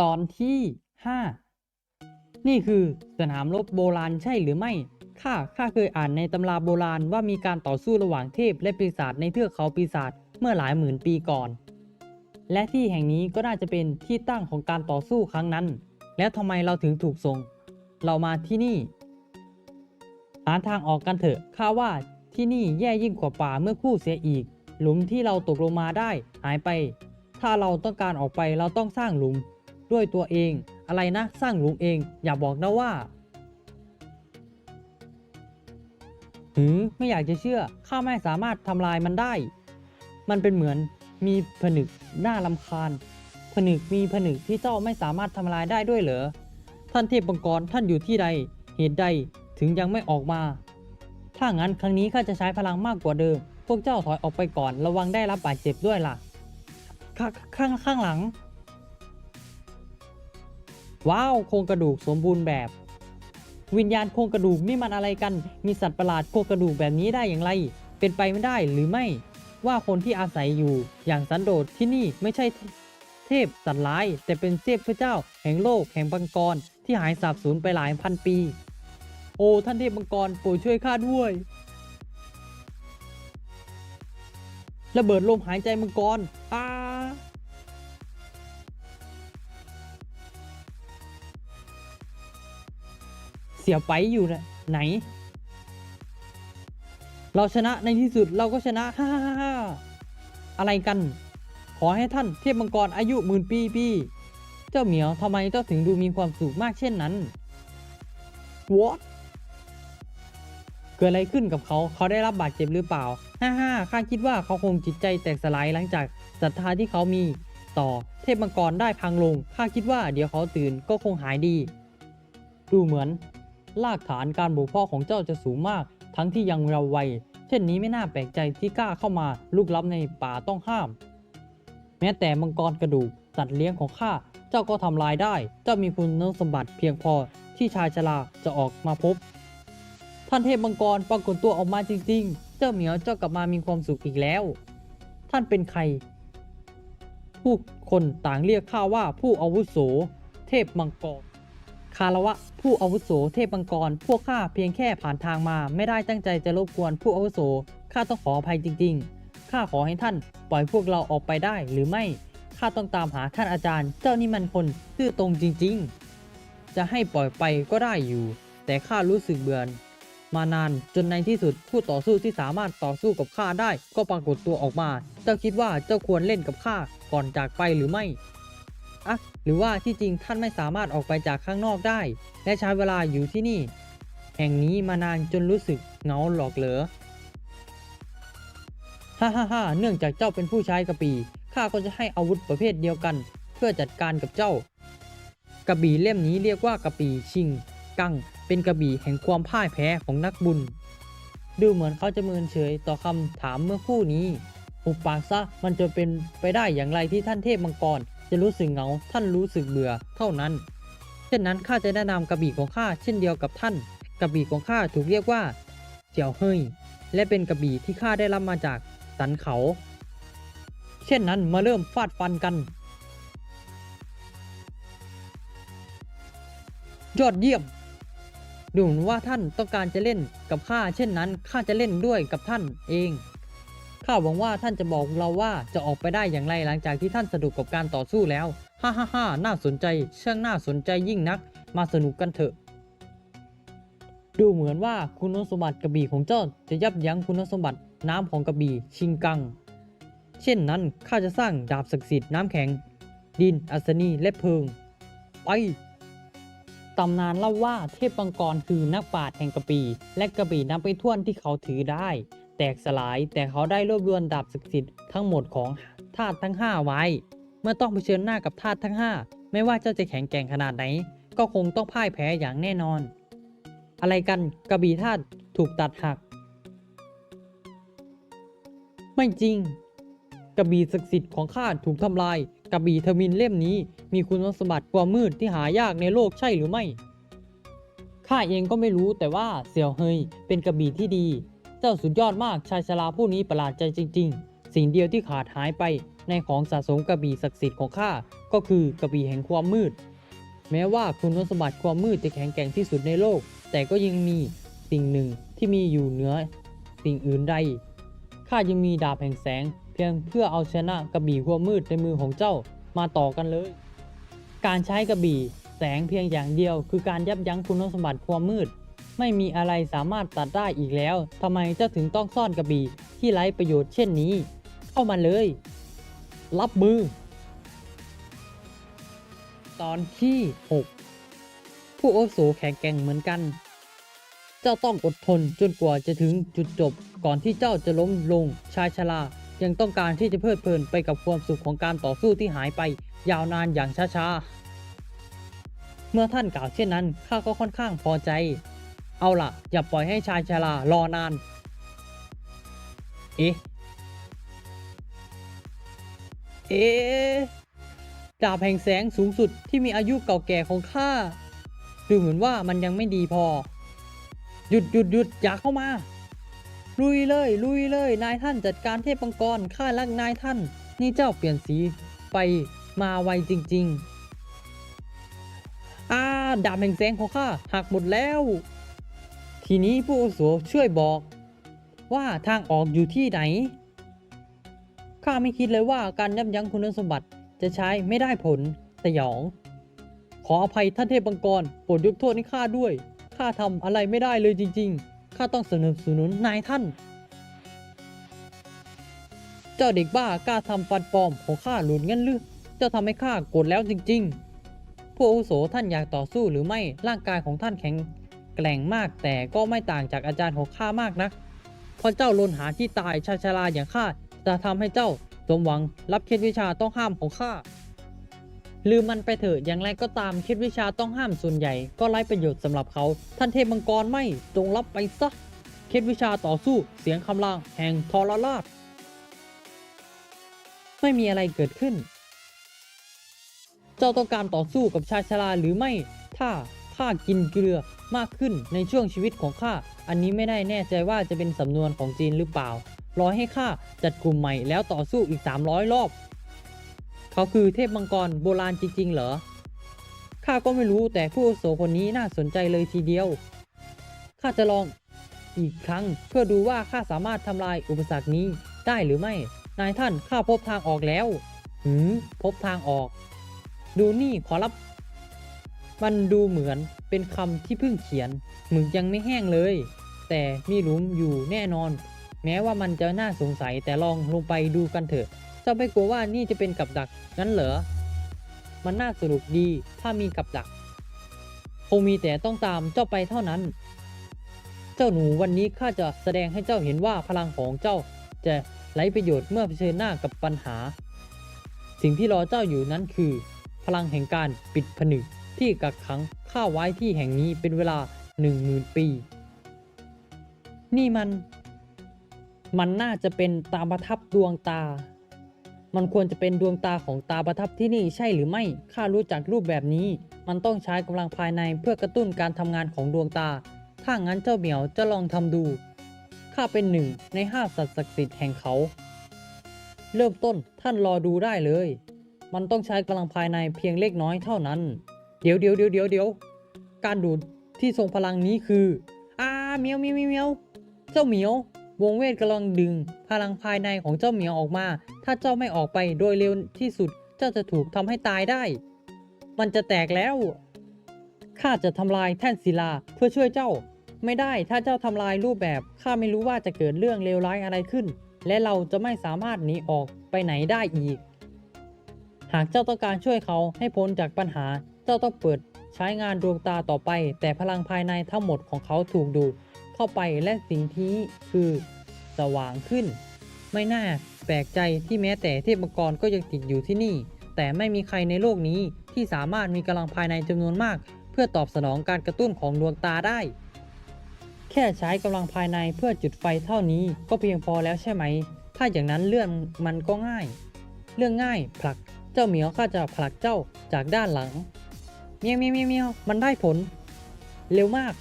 ตอนที่ 5 นี่คือสนามรบโบราณใช่หรือไม่ข้าข้าเคยอ่านในตำราโบราณว่ามีการต่อสู้ระหว่างเทพและปีศาจในเทือกเขาปีศาจเมื่อหลายหมื่นปีก่อน และที่แห่งนี้ก็น่าจะเป็นที่ตั้งของการต่อสู้ครั้งนั้น แล้วทำไมเราถึงถูกส่ง เรามาที่นี่ หาทางออกกันเถอะข้าว่าที่นี่แย่ยิ่งกว่าป่าเมื่อคู่เสียอีก หลุมที่เราตกลงมาได้หายไป ถ้าเราต้องการออกไปเราต้องสร้างหลุม ด้วยตัวเอง อะไรนะ สร้างหลุมเอง อย่าบอกนะว่าหืมไม่อยากจะเชื่อ ข้าไม่สามารถทำลายมันได้ มันเป็นเหมือนมีผนึกหน่าลำคาญ ผนึกมีผนึกที่เจ้าไม่สามารถทำลายได้ด้วยเหรอ ท่านเทพบังกรท่านอยู่ที่ใด เหตุใดถึงยังไม่ออกมา ถ้างั้นครั้งนี้ข้าจะใช้พลังมากกว่าเดิม พวกเจ้าถอยออกไปก่อน ระวังได้รับบาดเจ็บด้วยล่ะขข้างข้างหลัง ว้าวโครงกระดูกสมบูรณ์แบบ วิญญาณโครงกระดูกนี่มันอะไรกัน มีสัตว์ประหลาดโครงกระดูกแบบนี้ได้อย่างไร เป็นไปไม่ได้หรือไม่ ว่าคนที่อาศัยอยู่ อย่างสันโดษที่นี่ไม่ใช่เทพสัตว์ร้าย แต่เป็นเทพพระเจ้า แห่งโลกแห่งบังกร ที่หายสาบสูญไปหลายพันปี โอ้ท่านเทพบังกรโปรดช่วยข้าด้วยระเบิดลมหายใจมังกรอ้า สียไปอยู่นะไหน เราชนะในที่สุดเราก็ชนะฮ่าฮ่าฮ่าฮ่าอะไรกัน ขอให้ท่านเทพมังกรอายุหมื่นปีปีเจ้าเหมียวทำไมเจ้าถึงดูมีความสุขมากเช่นนั้น What เกิดอะไรขึ้นกับเขา เขาได้รับบาดเจ็บหรือเปล่า ฮ่าฮ่าข้าคิดว่าเขาคงจิตใจแตกสลายหลังจากศรัทธาที่เขามี ต่อเทพมังกรได้พังลง ข้าคิดว่าเดี๋ยวเขาตื่นก็คงหายดี ดูเหมือน รากฐานการบกพ่อของเจ้าจะสูงมาก ทั้งที่ยังเราวัย เช่นนี้ไม่น่าแปลกใจที่กล้าเข้ามาลุกล้ำในป่าต้องห้าม แม้แต่มังกรกระดูกสัตว์เลี้ยงของข้าเจ้าก็ทำลายได้ เจ้ามีคุณสมบัติเพียงพอที่ชายชราจะออกมาพบ ท่านเทพมังกรปรากฏตัวออกมาจริง ๆ เจ้าเหมียวเจ้ากลับมามีความสุขอีกแล้ว ท่านเป็นใคร ผู้คนต่างเรียกข้าว่าผู้อาวุโส เทพมังกร คารวะผู้อาวุโสเทพมังกร พวกข้าเพียงแค่ผ่านทางมา ไม่ได้ตั้งใจจะรบกวนผู้อาวุโสข้าต้องขออภัยจริง ๆ ข้าขอให้ท่านปล่อยพวกเราออกไปได้หรือไม่ ข้าต้องตามหาท่านอาจารย์ เจ้านี่มันคนซื่อตรงจริง ๆ จะให้ปล่อยไปก็ได้อยู่ แต่ข้ารู้สึกเบื่อมานานจนในที่สุดผู้ต่อสู้ที่สามารถต่อสู้กับข้าได้ ก็ปรากฏตัวออกมา เจ้าคิดว่าเจ้าควรเล่นกับข้าก่อนจากไปหรือไม่ อะหรือว่าที่จริงท่านไม่สามารถออกไปจากข้างนอกได้ และใช้เวลาอยู่ที่นี่ แห่งนี้มานานจนรู้สึกเหงาหลอกเหลอฮ่าฮ่าฮ่าเนื่องจากเจ้าเป็นผู้ใช้กระบี่ข้าก็จะให้อาวุธประเภทเดียวกัน เพื่อจัดการกับเจ้ากระบี่เล่มนี้เรียกว่ากระบี่ชิง กัง เป็นกระบี่แห่งความพ่ายแพ้ของนักบุญ ดูเหมือนเขาจะเมินเฉยต่อคำถามเมื่อคู่นี้หุบปากซะมันจะเป็นไปได้อย่างไรที่ท่านเทพมังกร จะรู้สึกเหงา ท่านรู้สึกเบื่อเท่านั้น เช่นนั้นข้าจะแนะนำกระบี่ของข้าเช่นเดียวกับท่าน กระบี่ของข้าถูกเรียกว่าเจียวเฮยและเป็นกระบี่ที่ข้าได้รับมาจากสันเขา เช่นนั้นมาเริ่มฟาดฟันกัน ยอดเยี่ยม ดูเหมือนว่าท่านต้องการจะเล่นกับข้าเช่นนั้นข้าจะเล่นด้วยกับท่านเอง ข้าหวังว่าท่านจะบอกเราว่าจะออกไปได้อย่างไรหลังจากที่ท่านสนุกกับการต่อสู้แล้ว ฮ่าฮ่าฮ่าน่าสนใจ ช่างน่าสนใจยิ่งนัก มาสนุกกันเถอะ ดูเหมือนว่าคุณสมบัติกระบี่ของเจ้าจะยับยั้งคุณสมบัติน้ำของกระบี่ชิงกัง เช่นนั้นข้าจะสร้างดาบศักดิ์สิทธิ์น้ำแข็ง ดินอัศนีและเพลิง ไปตำนานเล่าว่าเทพมังกรคือนักปราชญ์แห่งกระบี่และกระบี่นับไปท่วนที่เขาถือได้ แตกสลายแต่เขาได้รวบรวมดาบศักดิ์สิทธิ์ทั้งหมดของธาตุทั้ง 5 ไว้ เมื่อต้องเผชิญหน้ากับธาตุทั้ง 5 ไม่ว่าเจ้าจะแข็งแกร่งขนาดไหน ก็คงต้องพ่ายแพ้อย่างแน่นอน อะไรกันกระบี่ธาตุถูกตัดหัก ไม่จริงกระบี่ศักดิ์สิทธิ์ของข้าถูกทำลายกระบี่เทมินเล่มนี้ มีคุณสมบัติความมืดที่หายากในโลกใช่หรือไม่ข้าเองก็ไม่รู้แต่ว่าเสี่ยวเฮยเป็นกระบี่ที่ดี เจ้าสุดยอดมากชายชราผู้นี้ประหลาดใจจริง ๆ สิ่งเดียวที่ขาดหายไปในของสะสมกระบี่ศักดิ์สิทธิ์ของข้าก็คือกระบี่แห่งความมืด แม้ว่าคุณสมบัติความมืดจะแข็งแกร่งที่สุดในโลก แต่ก็ยังมีสิ่งหนึ่งที่มีอยู่เหนือสิ่งอื่นใดข้ายังมีดาบแห่งแสง เพียงเพื่อเอาชนะกระบี่ความมืดในมือของเจ้ามาต่อกันเลย การใช้กระบี่แสงเพียงอย่างเดียว คือการยับยั้งคุณสมบัติความมืด ไม่มีอะไรสามารถตัดได้อีกแล้วทำไมเจ้าถึงต้องซ่อนกระบี่ที่ไร้ประโยชน์เช่นนี้ เข้ามาเลย รับมือ ตอนที่ 6 ผู้โอโสแข็งแกร่งเหมือนกัน เจ้าต้องอดทนจนกว่าจะถึงจุดจบ ก่อนที่เจ้าจะล้มลงชายชรายังต้องการที่จะเพลิดเพลินไปกับความสุขของการต่อสู้ที่หายไป ยาวนานอย่างช้าๆ เมื่อท่านกล่าวเช่นนั้นข้าก็ค่อนข้างพอใจ เอาล่ะ อย่าปล่อยให้ชายชรารอนาน เอ๊ะ เอ๊ดาบแห่งแสงสูงสุดที่มีอายุเก่าแก่ของข้าดูเหมือนว่ามันยังไม่ดีพอ หยุดหยุดหยุดอย่าเข้ามา ลุยเลย ลุยเลย นายท่านจัดการเทพมังกรข้ารักนายท่าน นี่เจ้าเปลี่ยนสีไปมาไวจริง ๆอาดาบแห่งแสงของข้าหักหมดแล้ว ทีนี้ผู้อาวุโสช่วยบอก ว่าทางออกอยู่ที่ไหน ข้าไม่คิดเลยว่าการยับยั้งคุณสมบัติจะใช้ไม่ได้ผลสยอง ขออภัยท่านเทพบังกรโปรดยกโทษให้ข้าด้วย ข้าทำอะไรไม่ได้เลยจริง ๆ ข้าต้องสนับสนุนนายท่าน เจ้าเด็กบ้ากล้าทำฟันปลอมของข้าหลุดงั้นหรือเจ้าทำให้ข้าโกรธแล้วจริง ๆ ผู้อาวุโสท่านอยากต่อสู้หรือไม่ร่างกายของท่านแข็ง แกร่งมากแต่ก็ไม่ต่างจากอาจารย์ของข้ามากนักเพราะเจ้าลนหาที่ตายชาชาลาอย่างข้าจะทำให้เจ้าสมหวังรับเคล็ดวิชาต้องห้ามของข้าลืมมันไปเถอะอย่างไรก็ตามเคล็ดวิชาต้องห้ามส่วนใหญ่ก็ไร้ประโยชน์สำหรับเขา ท่านเทพมังกรไม่จงรับไปซะเคล็ดวิชาต่อสู้เสียงคำรางแห่งทรราช ไม่มีอะไรเกิดขึ้น เจ้าต้องการต่อสู้กับชาชราหรือไม่ ถ้า ข้ากินเกลือมากขึ้นในช่วงชีวิตของข้า อันนี้ไม่ได้แน่ใจว่าจะเป็นสำนวนของจีนหรือเปล่า รอให้ข้าจัดกลุ่มใหม่แล้วต่อสู้อีก 300 รอบ เขาคือเทพมังกรโบราณจริง ๆ เหรอ ข้าก็ไม่รู้แต่ผู้อาวุโสคนนี้น่าสนใจเลยทีเดียว ข้าจะลองอีกครั้งเพื่อดูว่าข้าสามารถทำลายอุปสรรคนี้ได้หรือไม่ นายท่านข้าพบทางออกแล้ว หืม พบทางออก ดูนี่ขอรับ มันดูเหมือนเป็นคำที่เพิ่งเขียนหมึกยังไม่แห้งเลย แต่มีหลุมอยู่แน่นอน แม้ว่ามันจะน่าสงสัยแต่ลองลงไปดูกันเถอะ เจ้าไม่กลัวว่านี่จะเป็นกับดักงั้นเหรอ มันน่าสนุกดีถ้ามีกับดัก คงมีแต่ต้องตามเจ้าไปเท่านั้น เจ้าหนูวันนี้ข้าจะแสดงให้เจ้าเห็นว่าพลังของเจ้าจะไร้ประโยชน์เมื่อเผชิญหน้ากับปัญหา สิ่งที่รอเจ้าอยู่นั้นคือ พลังแห่งการปิดผนึก ที่กักขังข้าไว้ที่แห่งนี้เป็นเวลาหนึ่งหมื่นปี นี่มัน มันน่าจะเป็นตาประทับดวงตา มันควรจะเป็นดวงตาของตาประทับที่นี่ใช่หรือไม่ ข้ารู้จักรูปแบบนี้ มันต้องใช้กำลังภายในเพื่อกระตุ้นการทำงานของดวงตา ถ้างั้นเจ้าเหมียวจะลองทำดู ข้าเป็นหนึ่งในห้าสัตว์ศักดิ์สิทธิ์แห่งเขา เริ่มต้นท่านรอดูได้เลย มันต้องใช้กำลังภายในเพียงเล็กน้อยเท่านั้น เดี๋ยวเดี๋ยวเดี๋ยวเดี๋ยวเดี๋ยวการดูดที่ทรงพลังนี้คืออ่าเมียวเมียวเมียวเหมียวเจ้าเหมียว วงเวทกำลังดึง พลังภายในของเจ้าเหมียวออกมา ถ้าเจ้าไม่ออกไปโดยเร็วที่สุด เจ้าจะถูกทำให้ตายได้ มันจะแตกแล้วข้าจะทำลายแท่นศิลาเพื่อช่วยเจ้า ไม่ได้ถ้าเจ้าทำลายรูปแบบข้าไม่รู้ว่าจะเกิดเรื่องเลวร้ายอะไรขึ้น และเราจะไม่สามารถหนีออกไปไหนได้อีก หากเจ้าต้องการช่วยเขาให้พ้นจากปัญหา เจ้าต้องเปิดใช้งานดวงตาต่อไป แต่พลังภายในทั้งหมดของเขาถูกดูดเข้าไปและสิ่งที่คือสว่างขึ้น ไม่น่าแปลกใจที่แม้แต่เทพมังกรก็ยังติดอยู่ที่นี่ แต่ไม่มีใครในโลกนี้ที่สามารถมีกำลังภายในจำนวนมาก เพื่อตอบสนองการกระตุ้นของดวงตาได้ แค่ใช้กำลังภายในเพื่อจุดไฟเท่านี้ก็เพียงพอแล้วใช่ไหม ถ้าอย่างนั้นเรื่องมันก็ง่าย เรื่องง่ายผลัก เจ้าเหมียวข้าจะผลักเจ้าจากด้านหลัง เมียวเมียวเมียวเมียวมันได้ผล เร็วมาก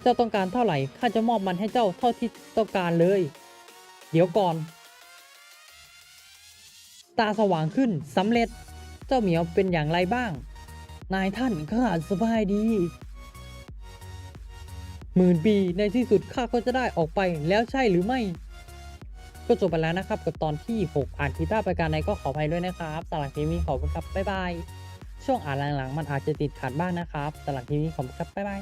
เจ้าต้องการเท่าไหร่ข้าจะมอบมันให้เจ้าเท่าที่ต้องการเลย เดี๋ยวก่อน ตาสว่างขึ้นสำเร็จ เจ้าเหมียวเป็นอย่างไรบ้าง นายท่านข้าสบายดีหมื่นปีในที่สุดข้าก็จะได้ออกไปแล้วใช่หรือไม่ ก็จบไปแล้วนะครับกับตอนที่ 6 อ่านผิดพลาดประการใดก็ขออภัยด้วยนะครับสำหรับคลิปนี้ขอบคุณครับ บ๊ายบาย ช่วงอ่านหลังๆ มันอาจจะติดขัดบ้างนะครับสำหรับทีนี้ผมครับบ๊ายบาย